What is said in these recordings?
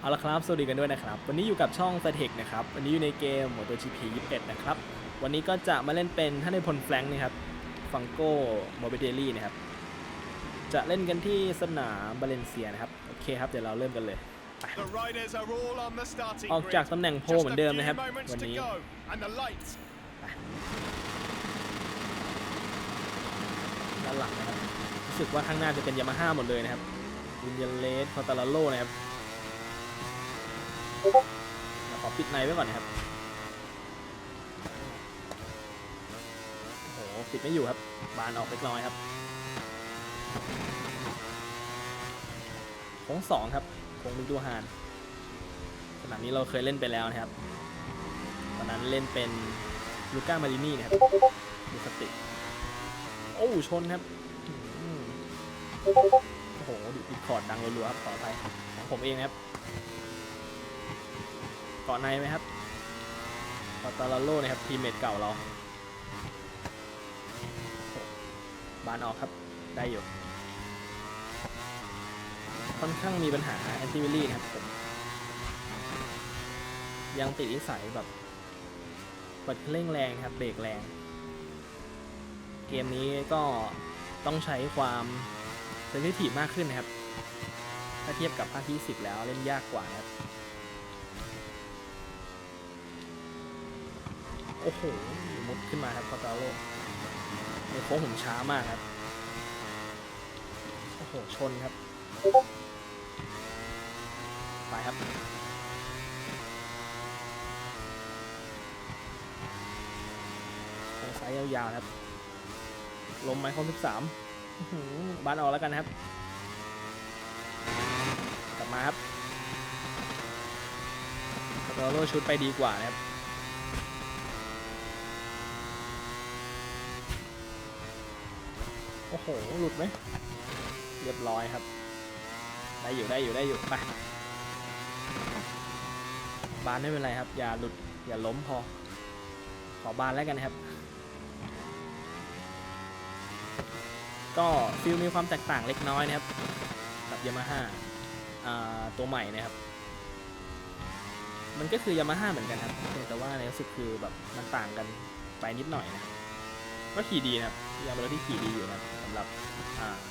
เอาละครับ สวัสดีกันด้วยนะครับ วันนี้อยู่กับช่อง s t e c นะครับ วันนี้อยู่ในเกม MotoGP 21 นะครับ วันนี้ก็จะมาเล่นเป็นท่านในพลแฟรงค์นะครับ ฟังโก้โมเบเดลี่นะครับ จะเล่นกันที่สนามบาเลนเซียนะครับ โอเคครับ เดี๋ยวเราเริ่มกันเลย The riders are all on the starting ออก grid. จากตำแหน่งโพล Just เหมือน a เดิม few นะครับ moments วัน to นี้ go, and the lights ด้านหลังนะครับ รู้สึกว่าข้างหน้าจะเป็นยามาฮ่าหมดเลยนะครับวินเยนเลสคอตาลาโลนะครับเดี๋ยว ขอปิดในไว้ก่อนนะครับ โอ้โห ปิดไม่อยู่ครับ บานออกเล็กน้อยครับโค้งสองครับโค้งมิดูฮานสนามนี้เราเคยเล่นไปแล้วนะครับ ตอนนั้นเล่นเป็นลูก้ามารินี่นะครับดูสติ โอ้ชนครับโอ้โหดิดคอร์ดดังรัวๆครับขออภัยของผมเองนะครับาะในไหมครับปาตาลาโลนะครับทีมเมทเก่าเราบานออกครับได้อยู่ ค่อนข้างมีปัญหาแอนติวิลลี่นะครับผม ยังติดนิสัยแบบปิดเร่งแรงครับเบรกแรง เกมนี้ก็ต้องใช้ความเซนซิทีฟมากขึ้นนะครับ ถ้าเทียบกับภาคที่ 10 แล้วเล่นยากกว่านะครับ โอ้โหมุดขึ้นมาครับคอตาโร่ในโค้งผมช้ามากครับ โอ้โห ชนครับ ไปครับโค้งซ้ายยาวๆครับ ลมไมค์คอมสิบสามบ้านออกแล้วกันครับ กลับมาครับคาโตโร่ชุดไปดีกว่านะครับ โอ้โห หลุดไหม เรียบร้อยครับ ได้อยู่ได้อยู่ได้อยู่ไปบานไม่เป็นไรครับ อย่าหลุด อย่าล้มพอ ขอบานแล้วกันนะครับ ก็ฟิลมีความแตกต่างเล็กน้อยนะครับ กับยามาฮ่าตัวใหม่นะครับ มันก็คือยามาฮ่าเหมือนกันครับ แต่ว่าในรู้สึกคือแบบมันต่างกันไปนิดหน่อยนะ ก็ขี่ดีนะครับยามาฮ่าที่ขี่ดีอยู่นะครับสำหรับ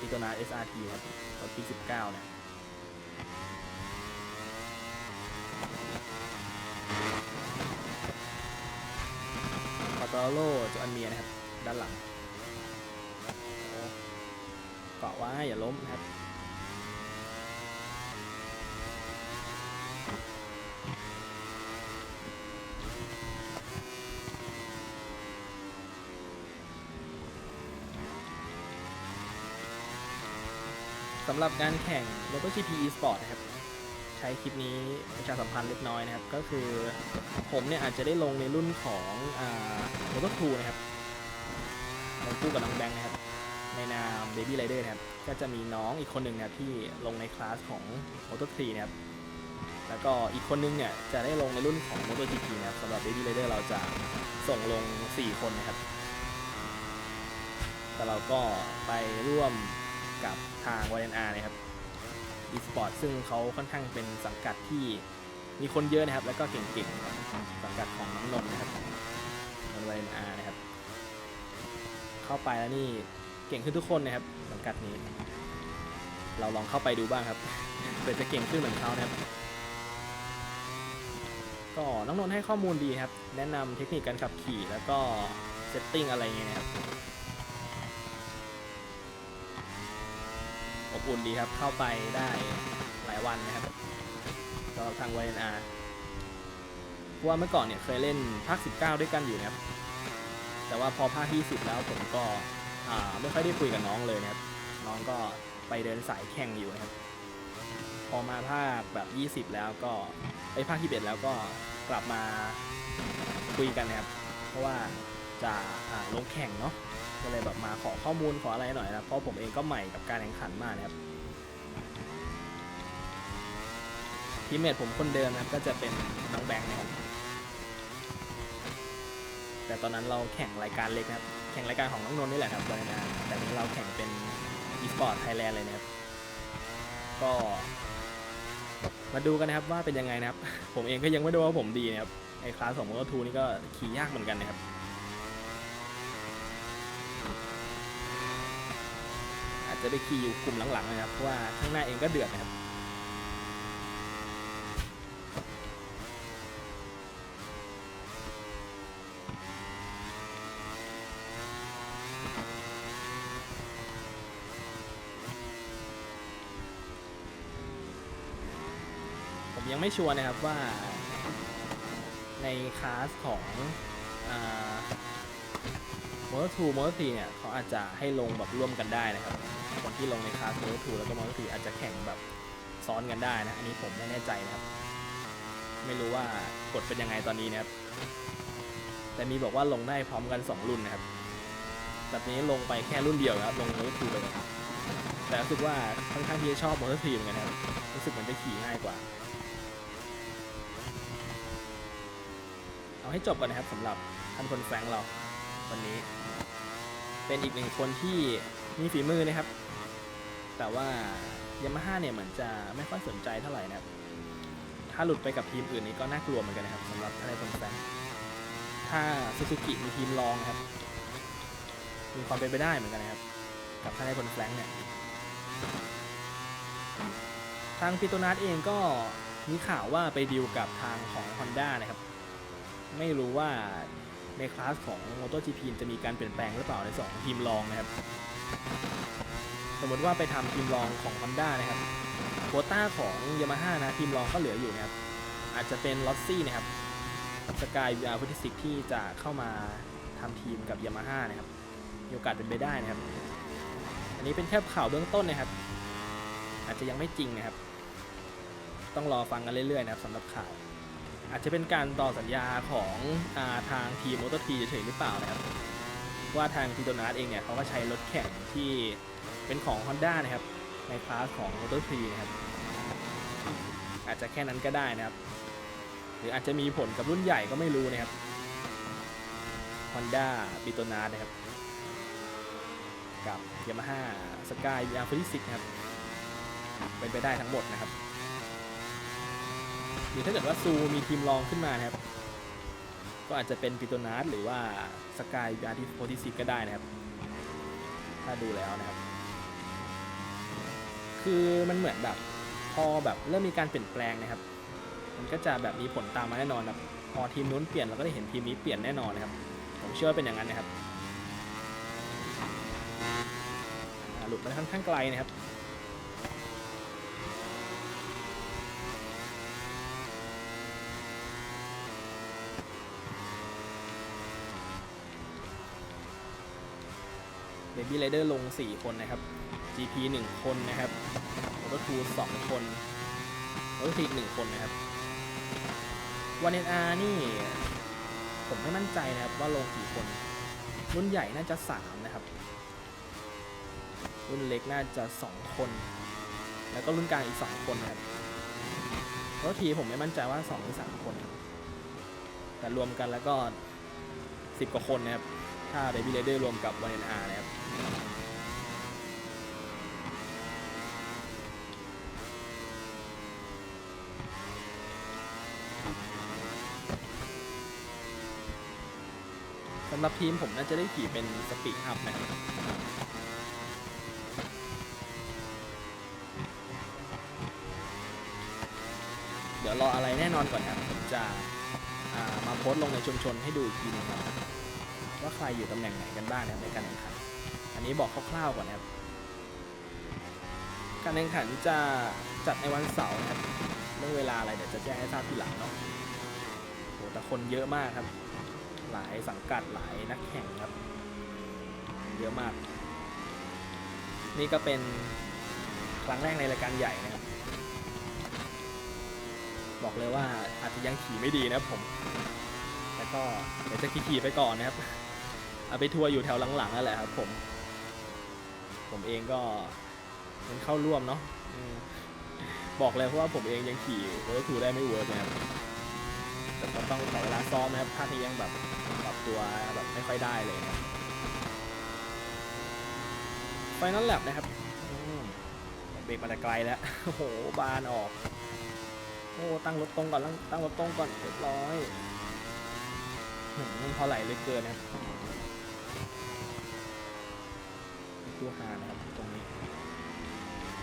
พิโตนา SRT ครับรถปี19เนี่ยคาตโลจอันเมียนะครับ ด้านหลังเกาะไว้อย่าล้มนะครับำหรับการแข่ง MotoGP eSport นะครับ ใช้คลิปนี้ประชาสัมพันธ์เล็กน้อยนะครับ ก็คือผมเนี่ยอาจจะได้ลงในรุ่นของอ่า Moto2 นะครับลงคู่กับน้องแบงค์นะครับ ในนาม Baby Rider นะครับ ก็จะมีน้องอีกคนหนึ่งนะครับที่ลงในคลาสของ Moto3 นะครับ แล้วก็อีกคนนึงเนี่ยจะได้ลงในรุ่นของ MotoGP นะครับสำหรับ Baby Rider เราจะส่งลง 4 คนนะครับ แต่เราก็ไปร่วม กับทาง YNR นะครับ eSport ซึ่งเขาค่อนข้างเป็นสังกัดที่มีคนเยอะนะครับ แล้วก็เก่งๆ สังกัดของน้องนนท์นะครับนนท์ YNR นะครับ เข้าไปแล้วนี่เก่งขึ้นทุกคนนะครับ สังกัดนี้ เราลองเข้าไปดูบ้างครับเผื่อจะเก่งขึ้นเหมือนเขานะครับก็น้องนนท์ให้ข้อมูลดีครับ แนะนำเทคนิคการขับขี่แล้วก็เซตติ้งอะไรเงี้ยนะครับ อบอุ่นดีครับ เข้าไปได้หลายวันนะครับสำหรับทาง YNR เพราะว่าเมื่อก่อนเนี่ยเคยเล่นภาค 19 ด้วยกันอยู่นะครับ แต่ว่าพอภาคที่10แล้วผมก็ไม่ค่อยได้คุยกับน้องเลยนะครับ น้องก็ไปเดินสายแข่งอยู่นะครับ พอมาภาคแบบ 20 แล้วก็ไปภาคที่1แล้วก็กลับมาคุยกันนะครับ เพราะว่าจะลงแข่งเนาะ ก็เลยแบบมาขอข้อมูลขออะไรหน่อยนะเพราะผมเองก็ใหม่กับการแข่งขันมากนะครับทีมเมทผมคนเดิมนะครับก็จะเป็นน้องแบงค์นะครับแต่ตอนนั้นเราแข่งรายการเล็กนะครับแข่งรายการของน้องนนท์นี่แหละครับวันนั้นแต่นี้เราแข่งเป็น e-sport Thailand เลยนะครับก็มาดูกันนะครับว่าเป็นยังไงนะครับ ผมเองก็ยังไม่รู้ว่าผมดีนะครับไอ้คลาสของ Moto 2นี่ก็ขี่ยากเหมือนกันนะครับ อา จะไปขี่อยู่กลุ่มหลังๆนะครับเพราะว่าข้างหน้าเองก็เดือดนะครับผมยังไม่ชัวร์นะครับว่าในคลาสของมอเตอร์ทูมอเตอร์ทีเนี่ยเขาอาจจะให้ลงแบบร่วมกันได้นะครับ คนที่ลงในคลาสมอเตอร์ทูแล้วก็มอเตอร์ทีอาจจะแข่งแบบซ้อนกันได้นะ อันนี้ผมไม่แน่ใจนะครับ ไม่รู้ว่ากฎเป็นยังไงตอนนี้นะครับ แต่มีบอกว่าลงได้พร้อมกัน 2 รุ่นนะครับ แบบนี้ลงไปแค่รุ่นเดียวนะครับลงมอเตอร์ทูไปเลยแต่รู้สึกว่าค่อนข้างที่จะชอบมอเตอร์ทีเหมือนกันนะครับรู้สึกเหมือนจะขี่ง่ายกว่า เอาให้จบก่อนนะครับสำหรับท่านคนแฟงเราวันนี้ เป็นอีกหนึ่งคนที่มีฝีมือนะครับ แต่ว่ายามาฮ่าเนี่ยเหมือนจะไม่ค่อยสนใจเท่าไหร่นะครับ ถ้าหลุดไปกับทีมอื่นนี้ก็น่ากลัวเหมือนกันนะครับสำหรับท่านคนแฟรงค์ถ้าซูซูกิมีทีมรองนะครับ มีความเป็นไปได้เหมือนกันนะครับ กับท่านคนแฟรงค์เนี่ย ทางปิโตนัสเองก็มีข่าวว่าไปดีลกับทางของ Honda นะครับ ไม่รู้ว่าในคลาสของ MotoGP จะมีการเปลี่ยนแปลงหรือเปล่าในสองทีมรองนะครับ สมมติว่าไปทำทีมรองของ Honda นะครับโควต้าของ Yamaha นะทีมรองก็เหลืออยู่นะครับอาจจะเป็นลอ s ซี่นะครับสกายวีอาร์พุทธิสิกที่จะเข้ามาทำทีมกับ Yamaha นะครับมีโอกาสเป็นไปได้นะครับ อันนี้เป็นแค่ข่าวเบื้องต้นนะครับ อาจจะยังไม่จริงนะครับ ต้องรอฟังกันเรื่อยๆนะครับสำหรับข่าว อาจจะเป็นการต่อสัญญาของอาทางทีมมอเตอร์ทีเฉยๆหรือเปล่านะครับ ว่าทางทีโตนาสเองเนี่ยเขาก็ใช้รถแข่งที่ เป็นของ Honda นะครับ ในคลาสของ m o t o 3นะครับ อาจจะแค่นั้นก็ได้นะครับ หรืออาจจะมีผลกับรุ่นใหญ่ก็ไม่รู้นะครับ Honda b i t o n a นะครับ กับ Yamaha Sky VR 46 นะครับ เป็นไปได้ทั้งหมดนะครับ หรือถ้าเกิดว่าซูมีทีมรองขึ้นมานะครับ ก็อาจจะเป็นปิโตนัสหรือว่าสกายอาร์ติโฟติซิก็ได้นะครับ ถ้าดูแล้วนะครับ คือมันเหมือนแบบพอแบบเริ่มมีการเปลี่ยนแปลงนะครับ มันก็จะแบบมีผลตามมาแน่นอนครับพอทีมนู้นเปลี่ยนเราก็ได้เห็นทีมนี้เปลี่ยนแน่นอนนะครับ ผมเชื่อว่าเป็นอย่างนั้นนะครับหลุดมาค่อนข้างไกลนะครับเบบี้ไรเดอร์ลง 4 คนนะครับ GP 1 คนนะครับ มอเตอร์ทู2คนมอเตอร์ที1คนนะครับวันเอ็นอาร์นี่ ผมไม่มั่นใจนะครับว่าลงกี่คน รุ่นใหญ่น่าจะ3นะครับ รุ่นเล็กน่าจะ2คน แล้วก็รุ่นกลางอีก2คนนะครับมอเตอร์ทีผมไม่มั่นใจว่า2หรือ3คน แต่รวมกันแล้วก็10กว่าคนนะครับ ถ้า Baby Rider รวมกับ 1NR นะครับ สำหรับทีมผมน่าจะได้ขี่เป็นสปีดอัพนะครับเดี๋ยวรออะไรแน่นอนก่อนครับผมจะามาโพสต์ลงในชุมชนให้ดูอีกทีนึงครับว่าใครอยู่ตำแหน่งไหนกันบ้างนะในการแข่งขันอันนี้บอกคร่าวๆก่อนนะครับการแข่งขันจะจัดในวันเสาร์นะครับเรื่องเวลาอะไรเดี๋ยวจะแจ้งให้ทราบทีหลังเนาะโหแต่คนเยอะมากครับ หลายสังกัดหลายนักแข่งครับ เยอะมาก นี่ก็เป็นครั้งแรกในรายการใหญ่นะครับ บอกเลยว่าอาจจะยังขี่ไม่ดีนะครับผม แล้วก็เดี๋ยวจะขี่ไปก่อนนะครับ เอาไปทัวร์อยู่แถวหลังๆนั่นแหละครับผม ผมเองก็มันเข้าร่วมเนาะบอกเลยเพราะว่าผมเองยังขี่เวิร์ทูได้ไม่เวิร์กนะครับ แต่ก็ต้องขอเวลาซ้อมนะครับภาคนี้ยังแบบปรับตัวแบบไม่ค่อยได้เลยนะไฟนอลแลบนะครับเบรกมาแต่ไกลแล้ว โอ้โห บานออก โอ้ ตั้งรถตรงก่อน ตั้งรถตรงก่อนเรียบร้อยหืมพอไหลเลยเกินนะครับดูหานะครับตรงนี้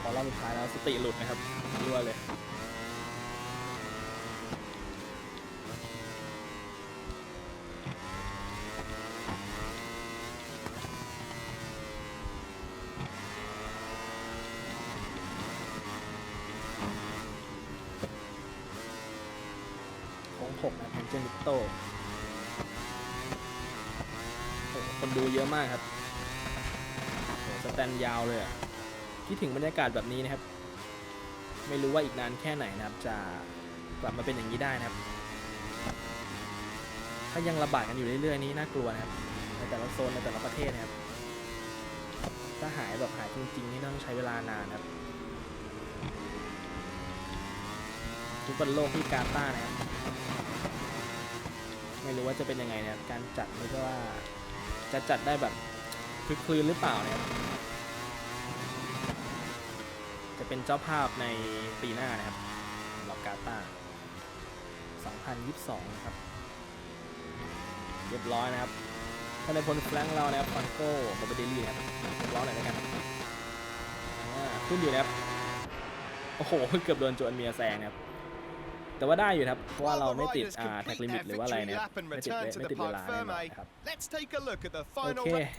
พอรอบสุดท้ายแล้วสติหลุดนะครับรั่วเลย ของผมนะแพนเจนิ โตโอ้คนดูเยอะมากครับโอ้สแตนยาวเลยอะคิดถึงบรรยากาศแบบนี้นะครับ ไม่รู้ว่าอีกนานแค่ไหนนะครับ จะกลับมาเป็นอย่างนี้ได้นะครับ ถ้ายังระบาดกันอยู่เรื่อยๆนี้น่ากลัวนะครับ ในแต่ละโซนในแต่ละประเทศนะครับ ถ้าหายแบบหายจริงๆนี่ต้องใช้เวลานานนะครับทุกบอลโลกที่กาตาร์นะครับ ไม่รู้ว่าจะเป็นยังไงนะครับการจัดไม่ว่าจะจัดได้แบบคลึกคลืนหรือเปล่านะครับจะเป็นเจ้าภาพในปีหน้านะครับสำหรับกาตาร์2022 นะครับ เรียบร้อยนะครับถ้าในพลแฟลงก์เรานะครับฟังโก้โมเบเดลี่นะครับเรียบร้อยหน่อยแล้วกันขึ้นอยู่นะครับ โอ้โห เกือบโดนโจนเมียแซงนะครับ แต่ว่าได้อยู่นะครับเพราะว่าเราไม่ติดอ่าแท็กลิมิตหรือว่าอะไรนะครับไม่ติดเวไม่ติดเวลาแน่นอนนะครับ Let's take a look at the โอ final เค race.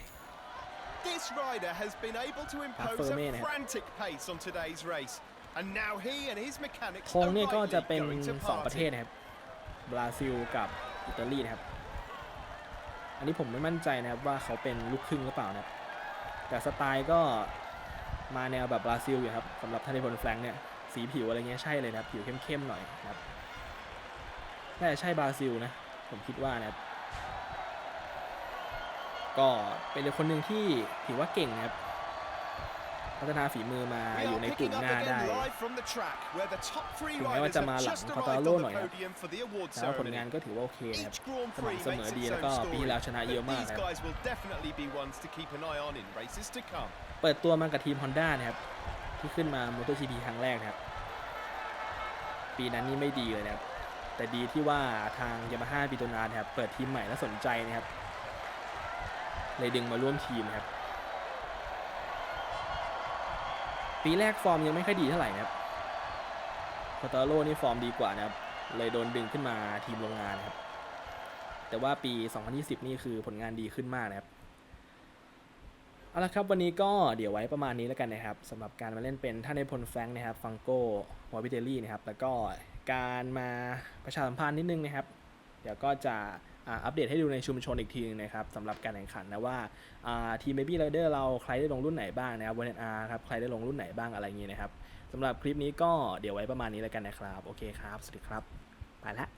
This rider has been able to impose Fermi a นะครับ frantic pace on today's race. And now he and his mechanics ธง are เนี่ยก็จะ rightly เป็น going to สองประเทศ party. นะครับบราซิลกับอิตาลีนะครับ อันนี้ผมไม่มั่นใจนะครับว่าเขาเป็นลูกครึ่งหรือเปล่านะครับแต่สไตล์ก็มาแนวแบบบราซิลอยู่ครับสำหรับท่านในพลแฟลงก์เนี่ย สีผิวอะไรเงี้ยใช่เลยนะครับผิวเข้มๆหน่อยนะครับน่าจะใช่บราซิลนะ ผมคิดว่านะครับก็เป็นคนหนึ่งที่ถือว่าเก่งนะครับพัฒนาฝีมือมา We อยู่ are ในกลุ่ม picking ห up น้า again ได้ live from the track where the top three ถึงแม้ว่า riders จะมา have หลัง just คอ arrived ตาโร่ on หน่อย the ครับ podium for the award แต่ว่าผลงาน ceremony. ก็ถือว่าโอเคนะครับ Each Grand สม่ำ Prix เสมอ makes ดี its แล้ว own ก็ปีที่แล้ว story. ชนะเยอะ But มาก these นะครับ guys will definitely be ones to keep an eye on in races to come. เปิดตัวมากับทีม Honda นะครับ ที่ขึ้นมา MotoGP ครั้งแรกนะครับ ปีนั้นนี่ไม่ดีเลยนะครับ แต่ดีที่ว่าทาง Yamaha ปิโตนานครับเปิดทีมใหม่และสนใจนะครับ เลยดึงมาร่วมทีมครับ ปีแรกฟอร์มยังไม่ค่อยดีเท่าไหร่นะครับคอตาโร่นี่ฟอร์มดีกว่านะครับ เลยโดนดึงขึ้นมาทีมโรงงานครับ แต่ว่าปี 2020 นี่คือผลงานดีขึ้นมากนะครับ เอาละครับวันนี้ก็เดี๋ยวไว้ประมาณนี้แล้วกันนะครับสำหรับการมาเล่นเป็นท่านในพลแฟงนะครับฟังโก้วอร์บิเทลลี่นะครับแล้วก็การมาประชาสัมพันธ์นิดนึงนะครับ เดี๋ยวก็จะอัปเดตให้ดูในชุมชนอีกทีนึงนะครับสำหรับการแข่งขันนะว่าอ่าทีม Baby Rider เราใครได้ลงรุ่นไหนบ้างนะครับวันอาร์ครับใครได้ลงรุ่นไหนบ้างอะไรอย่างนี้นะครับสำหรับคลิปนี้ก็เดี๋ยวไว้ประมาณนี้แล้วกันนะครับ โอเคครับ สวัสดีครับ ไปละ